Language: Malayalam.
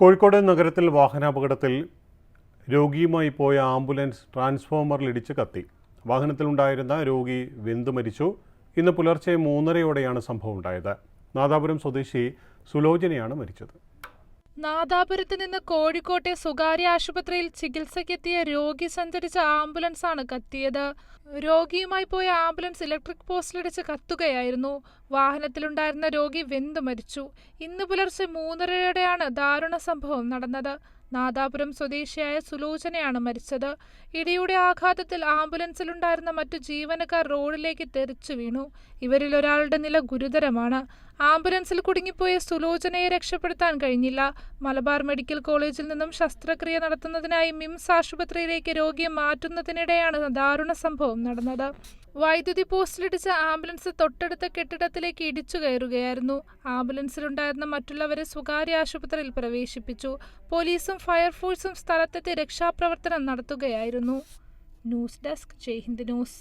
കോഴിക്കോട് നഗരത്തിൽ വാഹനാപകടത്തിൽ രോഗിയുമായി പോയ ആംബുലൻസ് ട്രാൻസ്ഫോമറിലിടിച്ച് കത്തി. വാഹനത്തിലുണ്ടായിരുന്ന രോഗി വെന്തു മരിച്ചു. ഇന്ന് പുലർച്ചെ മൂന്നരയോടെയാണ് സംഭവം ഉണ്ടായത്. നാദാപുരം സ്വദേശി സുലോചനയാണ് മരിച്ചത്. നാദാപുരത്ത് നിന്ന് കോഴിക്കോട്ടെ സ്വകാര്യ ആശുപത്രിയിൽ ചികിത്സയ്ക്കെത്തിയ രോഗി സഞ്ചരിച്ച ആംബുലൻസാണ് കത്തിയത്. രോഗിയുമായി പോയ ആംബുലൻസ് ഇലക്ട്രിക് പോസ്റ്റിലിടിച്ച് കത്തുകയായിരുന്നു. വാഹനത്തിലുണ്ടായിരുന്ന രോഗി വെന്തു മരിച്ചു. ഇന്ന് പുലർച്ചെ മൂന്നരയോടെയാണ് ദാരുണ സംഭവം നടന്നത്. നാദാപുരം സ്വദേശിയായ സുലോചനയാണ് മരിച്ചത്. ഇടിയുടെ ആഘാതത്തിൽ ആംബുലൻസിലുണ്ടായിരുന്ന മറ്റു ജീവനക്കാർ റോഡിലേക്ക് തെറിച്ചു വീണു. ഇവരിൽ ഒരാളുടെ നില ഗുരുതരമാണ്. ആംബുലൻസിൽ കുടുങ്ങിപ്പോയ സുലോചനയെ രക്ഷപ്പെടുത്താൻ കഴിഞ്ഞില്ല. മലബാർ മെഡിക്കൽ കോളേജിൽ നിന്നും ശസ്ത്രക്രിയ നടത്തുന്നതിനായി മിംസ് ആശുപത്രിയിലേക്ക് രോഗിയെ മാറ്റുന്നതിനിടെയാണ് ദാരുണ സംഭവം നടന്നത്. വൈദ്യുതി പോസ്റ്റിലിടിച്ച ആംബുലൻസ് തൊട്ടടുത്ത കെട്ടിടത്തിലേക്ക് ഇടിച്ചു കയറുകയായിരുന്നു. ആംബുലൻസിലുണ്ടായിരുന്ന മറ്റുള്ളവരെ സ്വകാര്യ ആശുപത്രിയിൽ പ്രവേശിപ്പിച്ചു. പോലീസും ഫയർഫോഴ്സും സ്ഥലത്തെത്തി രക്ഷാപ്രവർത്തനം നടത്തുകയായിരുന്നു. News desk Jaihind news.